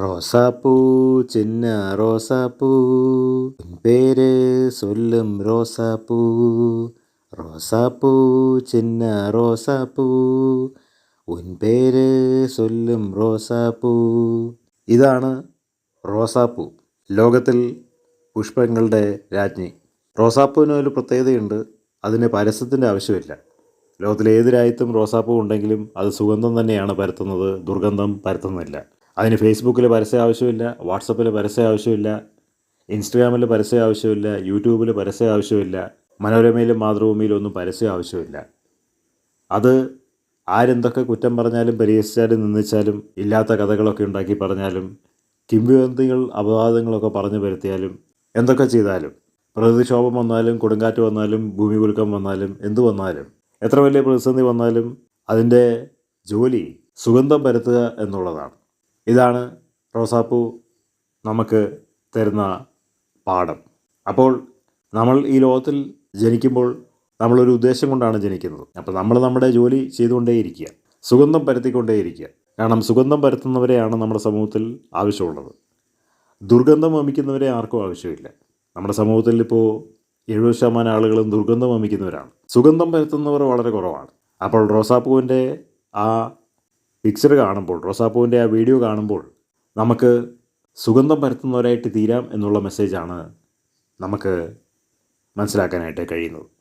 റോസാപ്പൂ ചിന്ന റോസാപ്പൂ. പേര് സൊല്ലും റോസാപ്പൂ. റോസാപ്പൂ ചിന്ന റോസാപ്പൂ. ഉൻ പേര് സൊല്ലും റോസാപ്പൂ. ഇതാണ് റോസാപ്പൂ. ലോകത്തിൽ പുഷ്പങ്ങളുടെ രാജ്ഞി. റോസാപ്പൂവിന് ഒരു പ്രത്യേകതയുണ്ട്. അതിന് പരസ്യത്തിന്റെ ആവശ്യമില്ല. ലോകത്തിലെ രാജ്യത്തും റോസാപ്പൂ ഉണ്ടെങ്കിലും അത് സുഗന്ധം തന്നെയാണ് പരത്തുന്നത്. ദുർഗന്ധം പരത്തുന്നില്ല. അതിന് ഫേസ്ബുക്കിൽ പരസ്യം ആവശ്യമില്ല വാട്സപ്പിൽ പരസ്യം ആവശ്യമില്ല ഇൻസ്റ്റഗ്രാമിൽ പരസ്യം ആവശ്യമില്ല യൂട്യൂബിൽ പരസ്യം ആവശ്യമില്ല മനോരമയിലും മാതൃഭൂമിയിലും ഒന്നും പരസ്യം ആവശ്യമില്ല. അത് ആരെന്തൊക്കെ കുറ്റം പറഞ്ഞാലും പരിഹസിച്ചാലും നിന്നിച്ചാലും ഇല്ലാത്ത കഥകളൊക്കെ ഉണ്ടാക്കി പറഞ്ഞാലും കിംവദന്തികൾ അപവാദങ്ങളൊക്കെ പറഞ്ഞു വരുത്തിയാലും എന്തൊക്കെ ചെയ്താലും പ്രകൃതിക്ഷോഭം വന്നാലും കൊടുങ്കാറ്റ് വന്നാലും ഭൂമി കുലുക്കം വന്നാലും എന്തു വന്നാലും എത്ര വലിയ പ്രതിസന്ധി വന്നാലും അതിന്റെ ജോലി സുഗന്ധം പരത്തുക എന്നുള്ളതാണ്. ഇതാണ് റോസാപ്പൂ നമുക്ക് തരുന്ന പാഠം. അപ്പോൾ നമ്മൾ ഈ ലോകത്തിൽ ജനിക്കുമ്പോൾ നമ്മളൊരു ഉദ്ദേശം കൊണ്ടാണ് ജനിക്കുന്നത്. അപ്പോൾ നമ്മൾ നമ്മുടെ ജോലി ചെയ്തുകൊണ്ടേയിരിക്കുക. സുഗന്ധം പരത്തിക്കൊണ്ടേയിരിക്കുക. കാരണം സുഗന്ധം പരത്തുന്നവരെയാണ് നമ്മുടെ സമൂഹത്തിൽ ആവശ്യമുള്ളത്. ദുർഗന്ധം വമിക്കുന്നവരെ ആർക്കും ആവശ്യമില്ല. നമ്മുടെ സമൂഹത്തിൽ ഇപ്പോൾ എഴുപത് ശതമാനം ആളുകളും ദുർഗന്ധം വമിക്കുന്നവരാണ്. സുഗന്ധം പരത്തുന്നവർ വളരെ കുറവാണ്. അപ്പോൾ റോസാപ്പൂവിന്റെ ആ പിക്ചർ കാണുമ്പോൾ റോസാപ്പൂവിന്റെ ആ വീഡിയോ കാണുമ്പോൾ നമുക്ക് സുഗന്ധം പരത്തുന്നവരായിട്ട് തീരാം എന്നുള്ള മെസ്സേജാണ് നമുക്ക് മനസ്സിലാക്കാനായിട്ട് കഴിയുന്നത്.